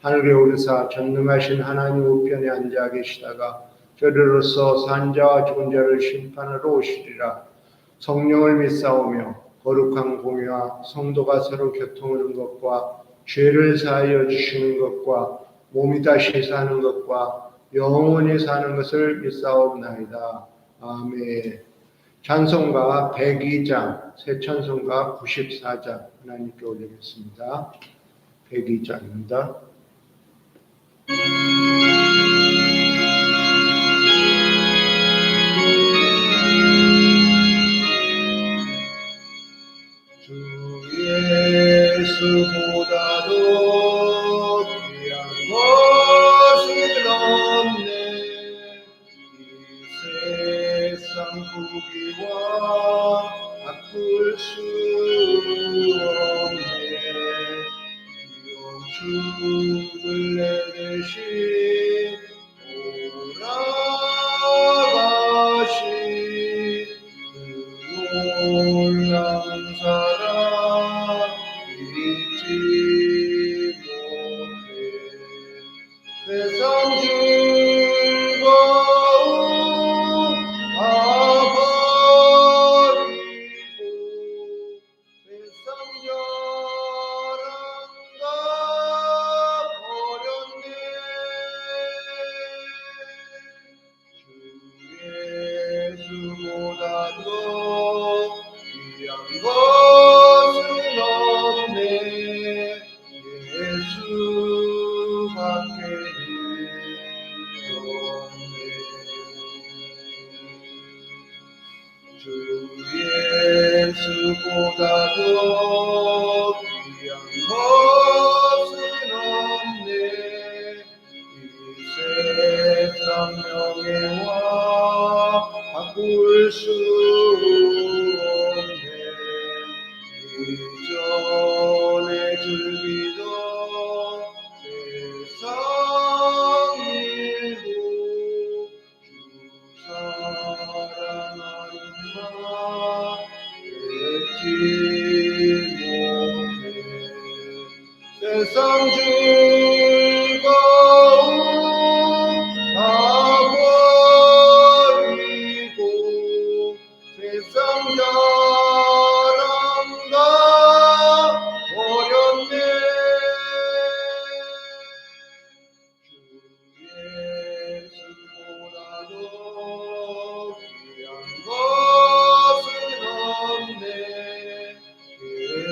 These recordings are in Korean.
하늘에 오르사 전능하신 하나님 우편에 앉아 계시다가 저리로서 산자와 죽은 자를 심판하러 오시리라 성령을 믿사오며 거룩한 공유와 성도가 서로 교통하는 것과 죄를 사하여 주시는 것과 몸이 다시 사는 것과 영원히 사는 것을 믿사옵나이다. 아멘. 찬송가 102장, 새 찬송가 94장 하나님께 올리겠습니다. 102장입니다. 주 예수보다도 귀한 것은 없네. 이 세상 부귀와 바꿀 수 세상 바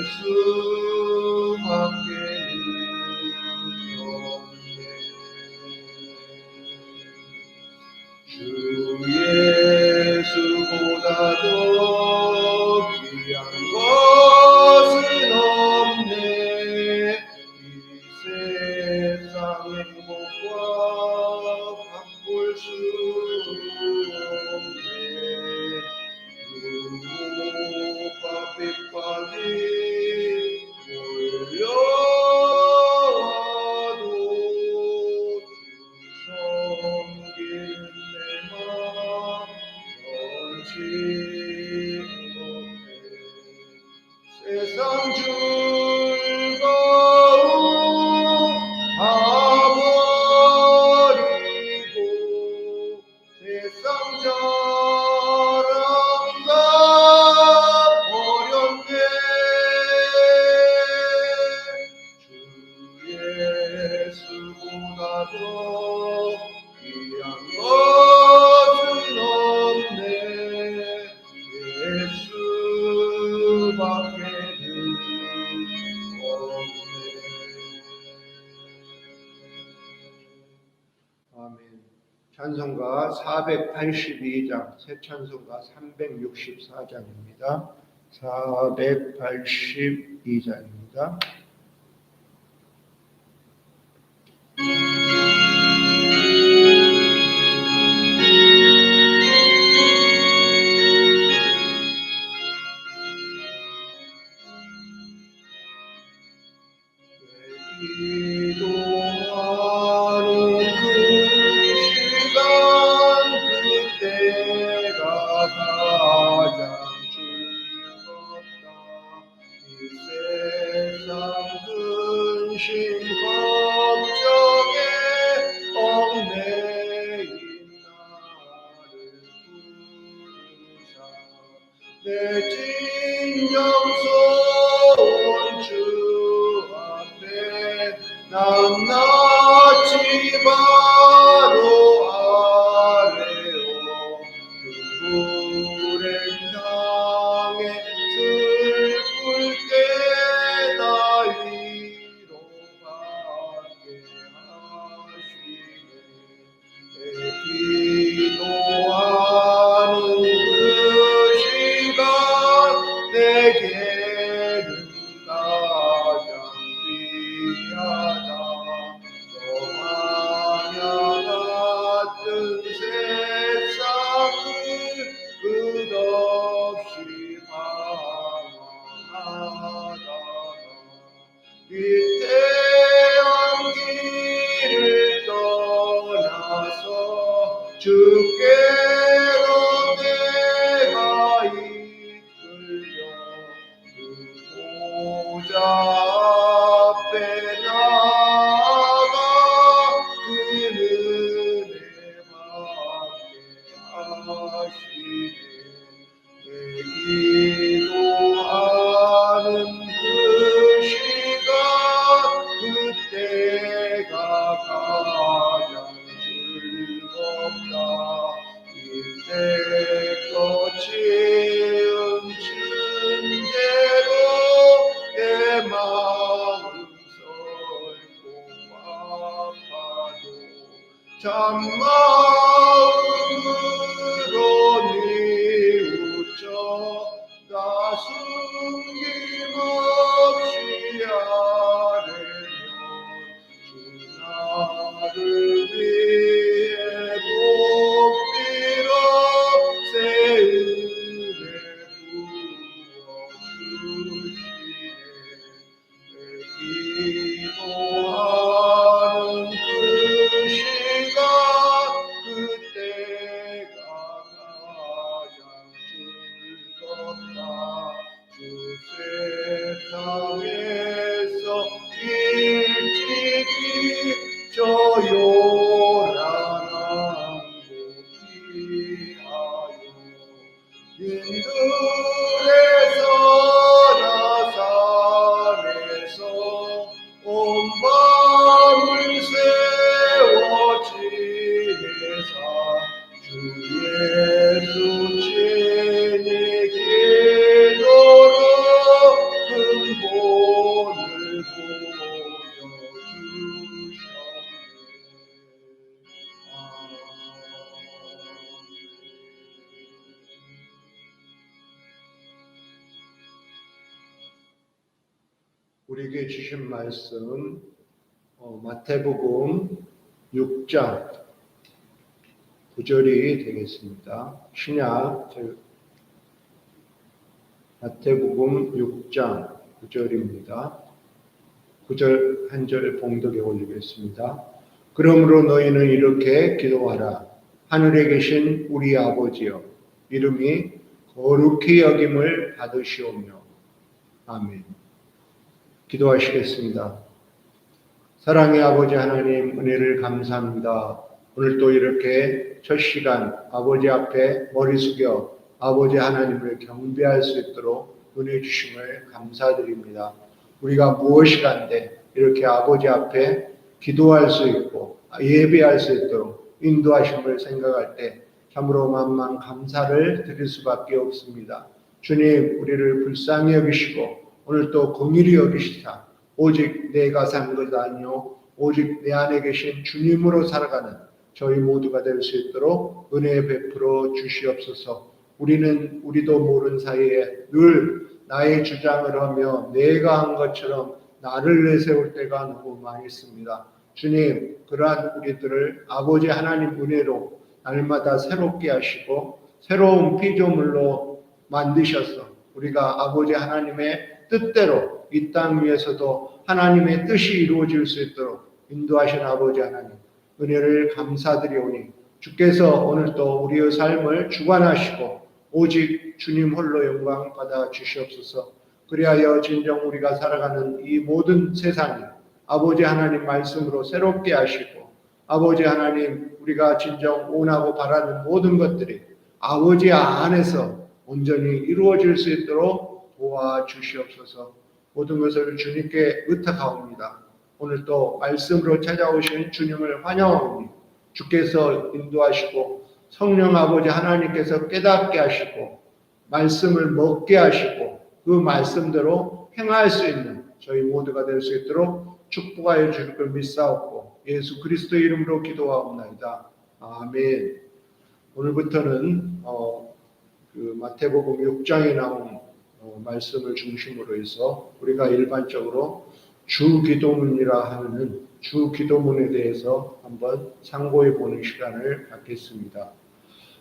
예 482장 새 찬송가 364장입니다. 482장입니다. 받 우리에게 주신 말씀은 어, 마태복음 6장 9절이 되겠습니다. 신약 저- 마태복음 6장 9절입니다. 9절 한 절 봉독에 올리겠습니다. 그러므로 너희는 이렇게 기도하라. 하늘에 계신 우리 아버지여 이름이 거룩히 여김을 받으시오며 아멘. 기도하시겠습니다. 사랑의 아버지 하나님 은혜를 감사합니다. 오늘 또 이렇게 첫 시간 아버지 앞에 머리 숙여 아버지 하나님을 경배할 수 있도록 은혜 주심을 감사드립니다. 우리가 무엇이 간데 이렇게 아버지 앞에 기도할 수 있고 예배할 수 있도록 인도하심을 생각할 때 참으로 만만 감사를 드릴 수밖에 없습니다. 주님 우리를 불쌍히 여기시고 오늘 또 공일이 여기시사 오직 내가 산것 아니요 오직 내 안에 계신 주님으로 살아가는 저희 모두가 될 수 있도록 은혜 베풀어 주시옵소서. 우리는 우리도 모르는 사이에 늘 나의 주장을 하며 내가 한 것처럼 나를 내세울 때가 너무 많이 있습니다. 주님, 그러한 우리들을 아버지 하나님 은혜로 날마다 새롭게 하시고 새로운 피조물로 만드셔서 우리가 아버지 하나님의 뜻대로 이 땅 위에서도 하나님의 뜻이 이루어질 수 있도록 인도하신 아버지 하나님 은혜를 감사드리오니 주께서 오늘 또 우리의 삶을 주관하시고 오직 주님 홀로 영광 받아 주시옵소서. 그리하여 진정 우리가 살아가는 이 모든 세상이 아버지 하나님 말씀으로 새롭게 하시고 아버지 하나님 우리가 진정 원하고 바라는 모든 것들이 아버지 안에서 온전히 이루어질 수 있도록 도와주시옵소서. 모든 것을 주님께 의탁하옵니다. 오늘 또 말씀으로 찾아오신 주님을 환영하오니 주께서 인도하시고 성령 아버지 하나님께서 깨닫게 하시고 말씀을 먹게 하시고 그 말씀대로 행할 수 있는 저희 모두가 될 수 있도록 축복하여 주실 걸 믿사옵고 예수 그리스도의 이름으로 기도하옵나이다. 아멘. 오늘부터는 어, 그 마태복음 6장에 나온 어, 말씀을 중심으로 해서 우리가 일반적으로 주 기도문이라 하는 주 기도문에 대해서 한번 상고해 보는 시간을 갖겠습니다.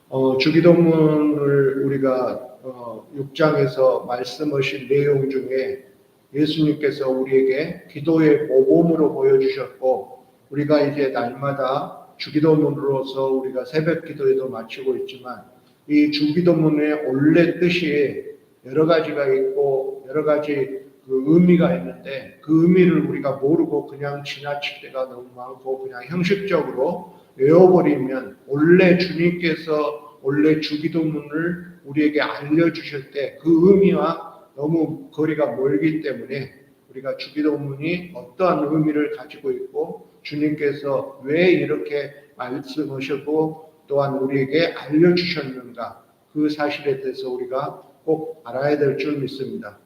어, 주 기도문을 우리가 어, 6장에서 말씀하신 내용 중에 예수님께서 우리에게 기도의 모범으로 보여주셨고 우리가 이제 날마다 주기도문으로서 우리가 새벽 기도에도 마치고 있지만 이 주기도문의 원래 뜻이 여러 가지가 있고 여러 가지 그 의미가 있는데 그 의미를 우리가 모르고 그냥 지나칠 때가 너무 많고 그냥 형식적으로 외워버리면 원래 주님께서 원래 주기도문을 우리에게 알려주실 때 그 의미와 너무 거리가 멀기 때문에 우리가 주기도문이 어떠한 의미를 가지고 있고 주님께서 왜 이렇게 말씀하셨고 또한 우리에게 알려주셨는가 그 사실에 대해서 우리가 꼭 알아야 될 줄 믿습니다.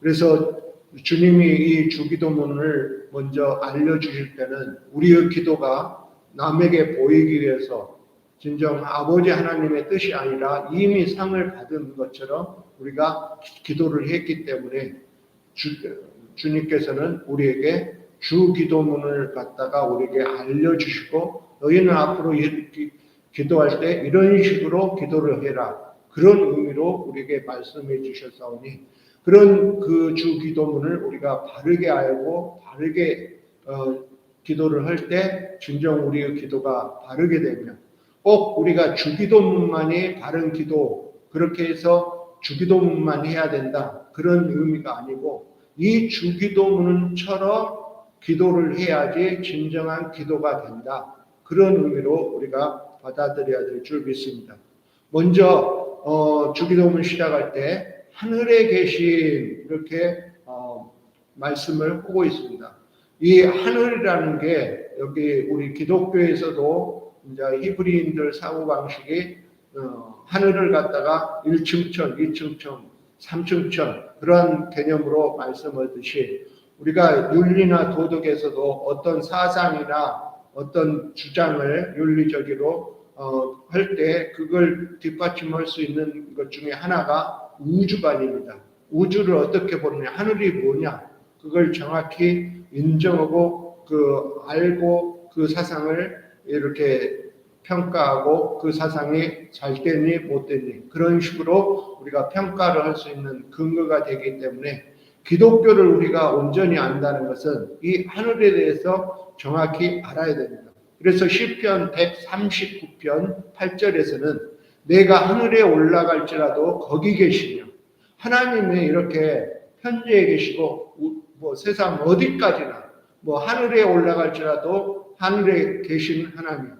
그래서 주님이 이 주기도문을 먼저 알려주실 때는 우리의 기도가 남에게 보이기 위해서 진정 아버지 하나님의 뜻이 아니라 이미 상을 받은 것처럼 우리가 기도를 했기 때문에 주, 주님께서는 우리에게 주 기도문을 갖다가 우리에게 알려주시고 너희는 앞으로 기도할 때 이런 식으로 기도를 해라. 그런 의미로 우리에게 말씀해 주셨사오니 그런 그 주 기도문을 우리가 바르게 알고 바르게 어, 기도를 할 때 진정 우리의 기도가 바르게 되면 꼭 우리가 주 기도문만이 바른 기도 그렇게 해서 주 기도문만 해야 된다 그런 의미가 아니고 이 주 기도문처럼 기도를 해야지 진정한 기도가 된다 그런 의미로 우리가 받아들여야 될 줄 믿습니다. 먼저 어, 주기도문 시작할 때 하늘에 계신 이렇게 어, 말씀을 하고 있습니다. 이 하늘이라는 게 여기 우리 기독교에서도 이제 히브리인들 사고 방식이 어, 하늘을 갖다가 1층천, 2층천, 3층천 그런 개념으로 말씀하듯이 우리가 윤리나 도덕에서도 어떤 사상이나 어떤 주장을 윤리적으로 어, 할 때 그걸 뒷받침할 수 있는 것 중에 하나가 우주관입니다. 우주를 어떻게 보느냐, 하늘이 뭐냐, 그걸 정확히 인정하고 그 알고 그 사상을 이렇게 평가하고 그 사상이 잘 됐니 못 됐니 그런 식으로 우리가 평가를 할 수 있는 근거가 되기 때문에 기독교를 우리가 온전히 안다는 것은 이 하늘에 대해서 정확히 알아야 됩니다. 그래서 시편 139편 8절에서는 내가 하늘에 올라갈지라도 거기 계시며 하나님이 이렇게 현재에 계시고 뭐 세상 어디까지나 뭐 하늘에 올라갈지라도 하늘에 계신 하나님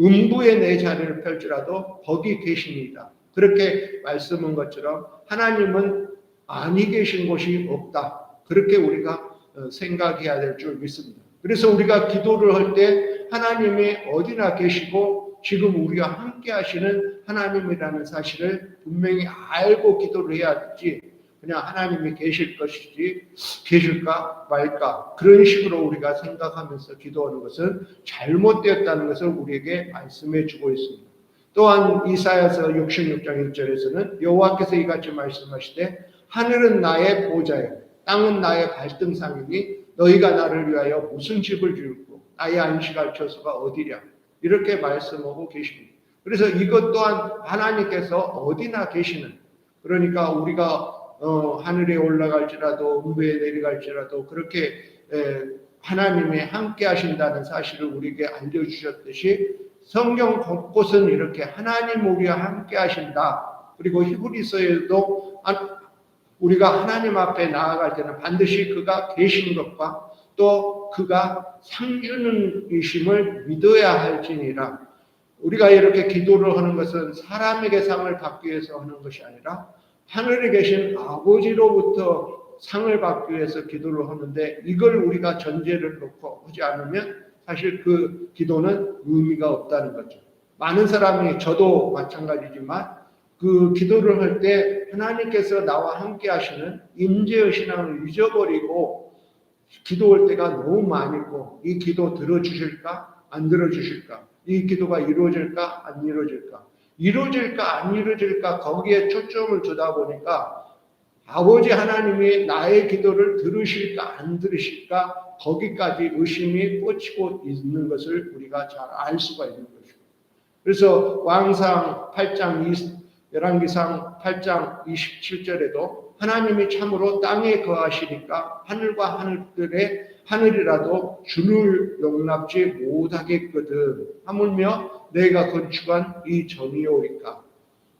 음부에 내 자리를 펼지라도 거기 계십니다. 그렇게 말씀한 것처럼 하나님은 아니 계신 곳이 없다. 그렇게 우리가 어, 생각해야 될 줄 믿습니다. 그래서 우리가 기도를 할 때 하나님이 어디나 계시고 지금 우리가 함께 하시는 하나님이라는 사실을 분명히 알고 기도를 해야 하지 그냥 하나님이 계실 것이지 계실까 말까 그런 식으로 우리가 생각하면서 기도하는 것은 잘못되었다는 것을 우리에게 말씀해 주고 있습니다. 또한 이사야서 66장 1절에서는 여호와께서 이같이 말씀하시되 하늘은 나의 보좌요 땅은 나의 발등상이니 너희가 나를 위하여 무슨 집을 지을고 나의 안식할 처소가 어디랴 이렇게 말씀하고 계십니다. 그래서 이것 또한 하나님께서 어디나 계시는 그러니까 우리가 어, 하늘에 올라갈지라도 음부에 내려갈지라도 그렇게 에, 하나님이 함께 하신다는 사실을 우리에게 알려주셨듯이 성경 곳곳은 이렇게 하나님 우리와 함께 하신다. 그리고 히브리서에도 우리가 하나님 앞에 나아갈 때는 반드시 그가 계신 것과 또 그가 상주는 이심을 믿어야 할지니라. 우리가 이렇게 기도를 하는 것은 사람에게 상을 받기 위해서 하는 것이 아니라 하늘에 계신 아버지로부터 상을 받기 위해서 기도를 하는데 이걸 우리가 전제를 놓고 하지 않으면 사실 그 기도는 의미가 없다는 거죠. 많은 사람이 저도 마찬가지지만 그 기도를 할때 하나님께서 나와 함께 하시는 임재의 신앙을 잊어버리고 기도할 때가 너무 많이 있고 이 기도 들어주실까? 안 들어주실까? 이 기도가 이루어질까? 안 이루어질까? 이루어질까? 안 이루어질까? 거기에 초점을 두다 보니까 아버지 하나님이 나의 기도를 들으실까? 안 들으실까? 거기까지 의심이 꽂히고 있는 것을 우리가 잘 알 수가 있는 것이고. 그래서 왕상 8장 20, 열왕기상 8장 27절에도 하나님이 참으로 땅에 거하시니까 하늘과 하늘들의 하늘이라도 주를 용납지 못하겠거든. 하물며 내가 건축한 이 전이오리까?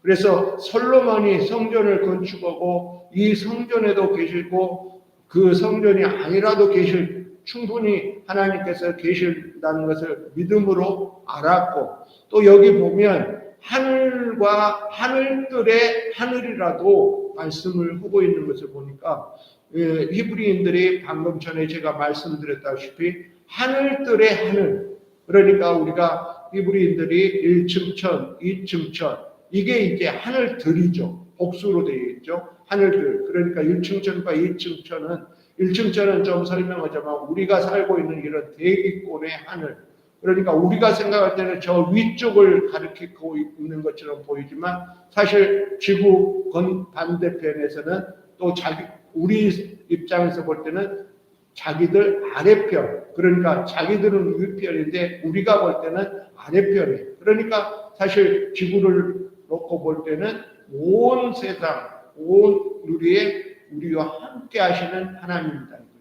그래서 솔로몬이 성전을 건축하고 이 성전에도 계시고 그 성전이 아니라도 계실 충분히 하나님께서 계신다는 것을 믿음으로 알았고 또 여기 보면 하늘과 하늘들의 하늘이라도 말씀을 하고 있는 것을 보니까 예, 히브리인들이 방금 전에 제가 말씀드렸다시피 하늘들의 하늘 그러니까 우리가 히브리인들이 1층 천, 2층 천 이게 이제 하늘들이죠. 복수로 되어 있죠. 하늘들. 그러니까 1층 천과 2층 천은 1층 천은 좀 설명하자면 우리가 살고 있는 이런 대기권의 하늘. 그러니까 우리가 생각할 때는 저 위쪽을 가리키고 있는 것처럼 보이지만 사실 지구 건 반대편에서는 또 자기 우리 입장에서 볼 때는 자기들 아래편 그러니까 자기들은 위편인데 우리가 볼 때는 아래편에 그러니까 사실 지구를 놓고 볼 때는 온 세상 온 우리의 우리와 함께 하시는 이거죠.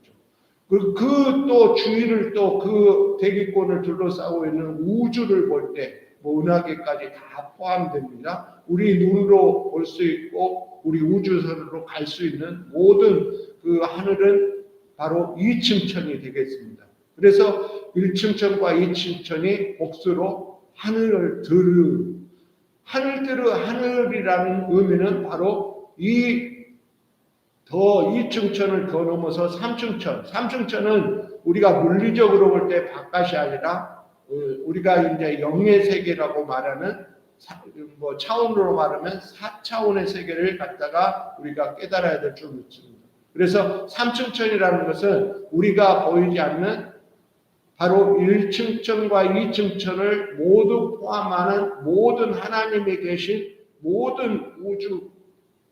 그리고 그 또 주위를 또 그 대기권을 둘러싸고 있는 우주를 볼 때 뭐 은하계까지 다 포함됩니다. 우리 눈으로 볼 수 있고 우리 우주선으로 갈 수 있는 모든 그 하늘은 바로 2층천이 되겠습니다. 그래서 1층천과 2층천이 복수로 하늘을 들으 하늘들의 하늘이라는 의미는 바로 이 더 2층천을 더 넘어서 3층천. 3층천은 우리가 물리적으로 볼 때 바깥이 아니라 어, 우리가 이제 영의 세계라고 말하는 사- 뭐 차원으로 말하면 4차원의 세계를 갖다가 우리가 깨달아야 될 줄 믿습니다. 그래서 3층천이라는 것은 우리가 보이지 않는 바로 1층천과 2층천을 모두 포함하는 모든 하나님이 계신 모든 우주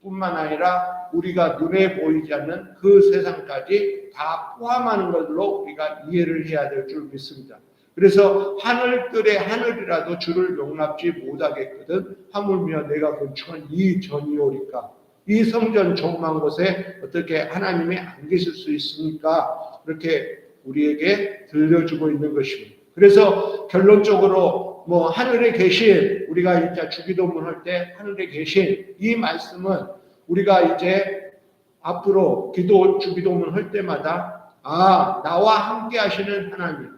뿐만 아니라 우리가 눈에 보이지 않는 그 세상까지 다 포함하는 것으로 우리가 이해를 해야 될 줄 믿습니다. 그래서 하늘들의 하늘이라도 주를 용납지 못하겠거든 하물며 내가 건축한 이 전이오리까 이 성전 조그만 곳에 어떻게 하나님이 안 계실 수 있습니까? 그렇게 우리에게 들려주고 있는 것입니다. 그래서 결론적으로 뭐 하늘에 계신 우리가 이제 주기도문 할 때 하늘에 계신 이 말씀은 우리가 이제 앞으로 기도 주기도문 할 때마다 아 나와 함께 하시는 하나님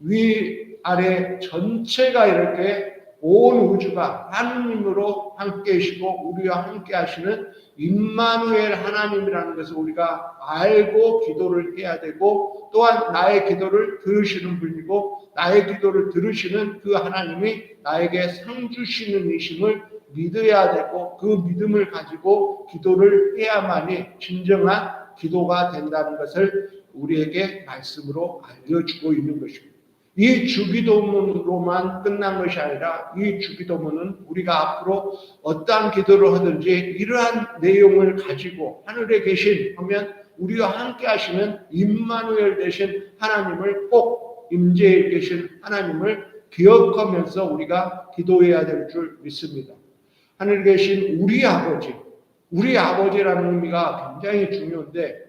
위 아래 전체가 이렇게 온 우주가 하느님으로 함께 계시고 우리와 함께 하시는 임마누엘 하나님이라는 것을 우리가 알고 기도를 해야 되고 또한 나의 기도를 들으시는 분이고 나의 기도를 들으시는 그 하나님이 나에게 상 주시는 이심을 믿어야 되고 그 믿음을 가지고 기도를 해야만이 진정한 기도가 된다는 것을 우리에게 말씀으로 알려주고 있는 것입니다. 이 주기도문으로만 끝난 것이 아니라 이 주기도문은 우리가 앞으로 어떠한 기도를 하든지 이러한 내용을 가지고 하늘에 계신 하면 우리와 함께 하시는 임마누엘 되신 하나님을 꼭 임재에 계신 하나님을 기억하면서 우리가 기도해야 될 줄 믿습니다. 하늘에 계신 우리 아버지, 우리 아버지라는 의미가 굉장히 중요한데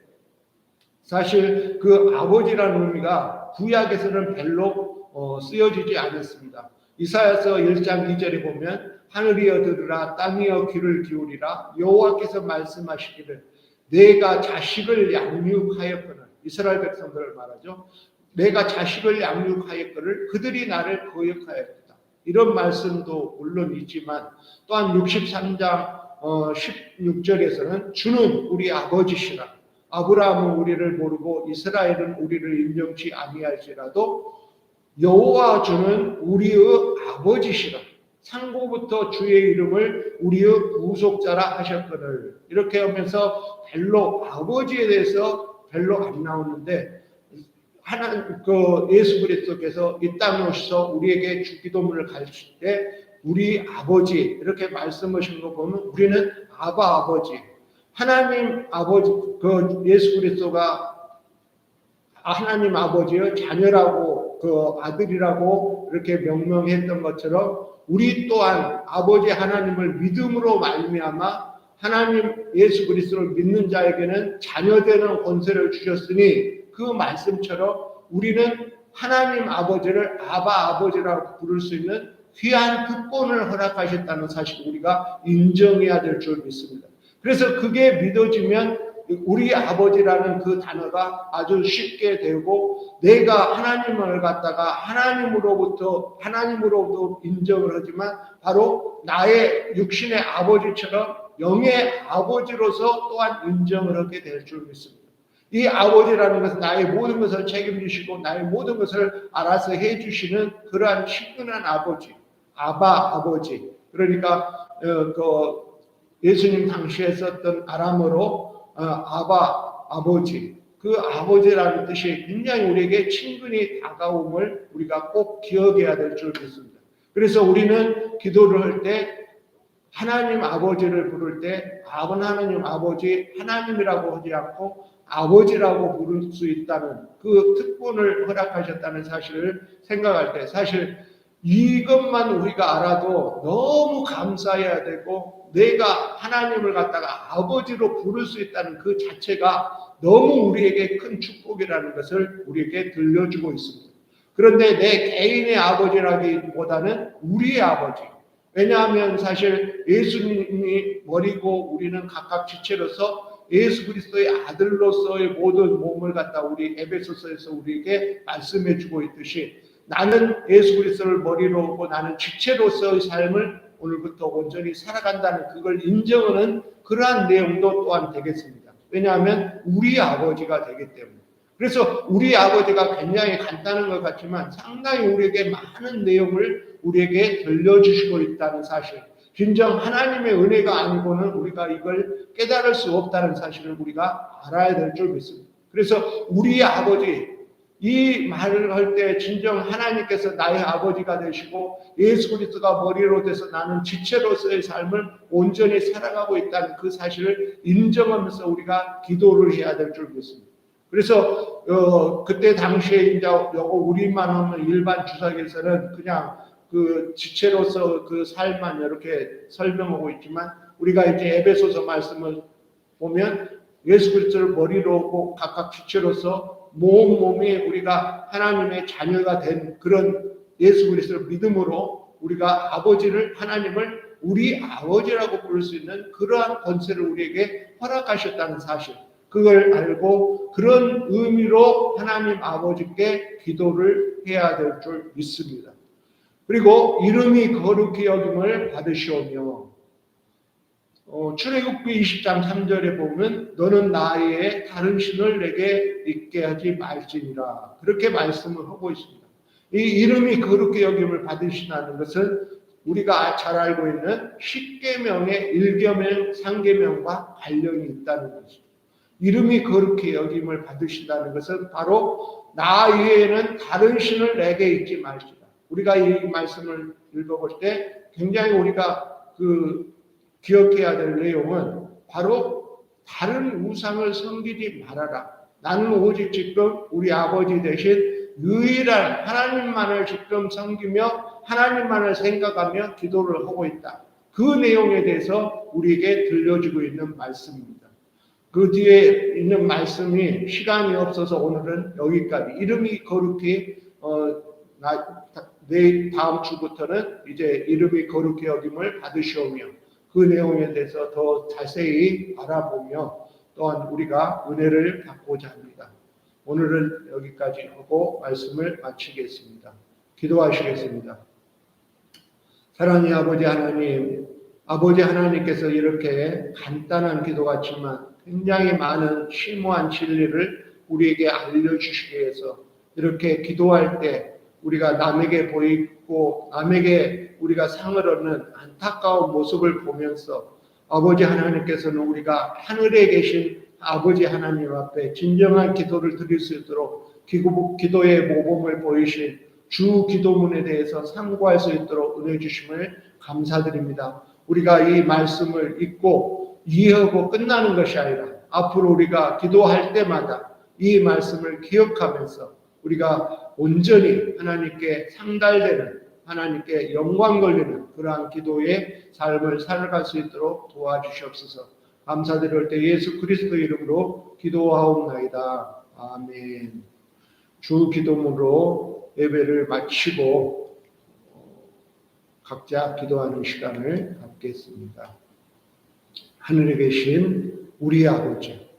사실 그 아버지라는 의미가 구약에서는 별로 어, 쓰여지지 않았습니다. 이사야서 1장 2절에 보면 하늘이여 들으라 땅이여 귀를 기울이라 여호와께서 말씀하시기를 내가 자식을 양육하였거늘 이스라엘 백성들을 말하죠. 내가 자식을 양육하였거늘 그들이 나를 거역하였다. 이런 말씀도 물론 있지만 또한 63장 어, 16절에서는 주는 우리 아버지시라. 아브라함은 우리를 모르고 이스라엘은 우리를 인정치 아니할지라도 여호와 주는 우리의 아버지시라. 상고부터 주의 이름을 우리의 구속자라 하셨거늘 이렇게 하면서 별로 아버지에 대해서 별로 안 나오는데 하나 그 예수 그리스도께서 이 땅에 오셔서 우리에게 주기도문을 가르칠 때 우리 아버지 이렇게 말씀하신 거 보면 우리는 아바 아버지 하나님 아버지 그 예수 그리스도가 하나님 아버지의 자녀라고 그 아들이라고 이렇게 명명했던 것처럼 우리 또한 아버지 하나님을 믿음으로 말미암아 하나님 예수 그리스도를 믿는 자에게는 자녀되는 권세를 주셨으니 그 말씀처럼 우리는 하나님 아버지를 아바 아버지라고 부를 수 있는 귀한 특권을 허락하셨다는 사실 우리가 인정해야 될 줄 믿습니다. 그래서 그게 믿어지면 우리 아버지라는 그 단어가 아주 쉽게 되고 내가 하나님을 갖다가 하나님으로부터 하나님으로부터 인정을 하지만 바로 나의 육신의 아버지처럼 영의 아버지로서 또한 인정을 하게 될 줄 믿습니다. 이 아버지라는 것은 나의 모든 것을 책임지시고 나의 모든 것을 알아서 해주시는 그러한 친근한 아버지, 아바 아버지. 그러니까 어, 그 예수님 당시에 썼던 아람어로 어, 아바 아버지 그 아버지라는 뜻이 굉장히 우리에게 친근히 다가옴을 우리가 꼭 기억해야 될 줄 믿습니다. 그래서 우리는 기도를 할 때 하나님 아버지를 부를 때 아버지 하나님 아버지 하나님이라고 하지 않고 아버지라고 부를 수 있다는 그 특권을 허락하셨다는 사실을 생각할 때 사실 이것만 우리가 알아도 너무 감사해야 되고 내가 하나님을 갖다가 아버지로 부를 수 있다는 그 자체가 너무 우리에게 큰 축복이라는 것을 우리에게 들려주고 있습니다. 그런데 내 개인의 아버지라기보다는 우리의 아버지. 왜냐하면 사실 예수님이 머리고 우리는 각각 지체로서 예수 그리스도의 아들로서의 모든 몸을 갖다 우리 에베소서에서 우리에게 말씀해 주고 있듯이 나는 예수 그리스도를 머리로 하고 나는 지체로서의 삶을 오늘부터 온전히 살아간다는 그걸 인정하는 그러한 내용도 또한 되겠습니다. 왜냐하면 우리 아버지가 되기 때문에. 그래서 우리 아버지가 굉장히 간단한 것 같지만 상당히 우리에게 많은 내용을 우리에게 들려주시고 있다는 사실. 진정 하나님의 은혜가 아니고는 우리가 이걸 깨달을 수 없다는 사실을 우리가 알아야 될 줄 믿습니다. 그래서 우리 아버지, 이 말을 할 때 진정 하나님께서 나의 아버지가 되시고 예수 그리스도가 머리로 돼서 나는 지체로서의 삶을 온전히 살아가고 있다는 그 사실을 인정하면서 우리가 기도를 해야 될 줄 믿습니다. 그래서 어, 그때 당시에 이제 요거 우리만 하는 일반 주석에서는 그냥 그 지체로서 그 삶만 이렇게 설명하고 있지만 우리가 이제 에베소서 말씀을 보면 예수 그리스도를 머리로 하고 각각 지체로서 몸 몸이 우리가 하나님의 자녀가 된 그런 예수 그리스도를 믿음으로 우리가 아버지를 하나님을 우리 아버지라고 부를 수 있는 그러한 권세를 우리에게 허락하셨다는 사실. 그걸 알고 그런 의미로 하나님 아버지께 기도를 해야 될 줄 믿습니다. 그리고 이름이 거룩히 여김을 받으시오며 어, 출애굽기 20장 3절에 보면 너는 나의 다른 신을 내게 있게 하지 말지니라 그렇게 말씀을 하고 있습니다. 이 이름이 거룩히 여김을 받으시다는 것은 우리가 잘 알고 있는 십계명의 일계명, 상계명과 관련이 있다는 것입니다. 이름이 거룩히 여김을 받으신다는 것은 바로 나 외에는 다른 신을 내게 잊지 말지라. 우리가 이 말씀을 읽어볼 때 굉장히 우리가 그 기억해야 될 내용은 바로 다른 우상을 섬기지 말아라. 나는 오직 지금 우리 아버지 대신 유일한 하나님만을 지금 섬기며 하나님만을 생각하며 기도를 하고 있다. 그 내용에 대해서 우리에게 들려주고 있는 말씀입니다. 그 뒤에 있는 말씀이 시간이 없어서 오늘은 여기까지 이름이 거룩히 어, 나, 내 다음 주부터는 이제 이름이 거룩히 여김을 받으시오며 그 내용에 대해서 더 자세히 알아보며 또한 우리가 은혜를 받고자 합니다. 오늘은 여기까지 하고 말씀을 마치겠습니다. 기도하시겠습니다. 사랑의 아버지 하나님, 아버지 하나님께서 이렇게 간단한 기도 같지만 굉장히 많은 심오한 진리를 우리에게 알려주시기 위해서 이렇게 기도할 때 우리가 남에게 보이고 남에게 우리가 상을 얻는 안타까운 모습을 보면서 아버지 하나님께서는 우리가 하늘에 계신 아버지 하나님 앞에 진정한 기도를 드릴 수 있도록 기도, 기도의 모범을 보이신 주 기도문에 대해서 상고할 수 있도록 은혜 주심을 감사드립니다. 우리가 이 말씀을 읽고 이해하고 끝나는 것이 아니라 앞으로 우리가 기도할 때마다 이 말씀을 기억하면서 우리가 온전히 하나님께 상달되는 하나님께 영광 걸리는 그러한 기도의 삶을 살아갈 수 있도록 도와주시옵소서. 감사드릴 때 예수 그리스도 이름으로 기도하옵나이다. 아멘. 주 기도문으로 예배를 마치고 어, 각자 기도하는 시간을 갖겠습니다. 하늘에 계신 우리 아버지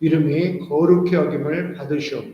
이름이 거룩히 여김을 받으시오며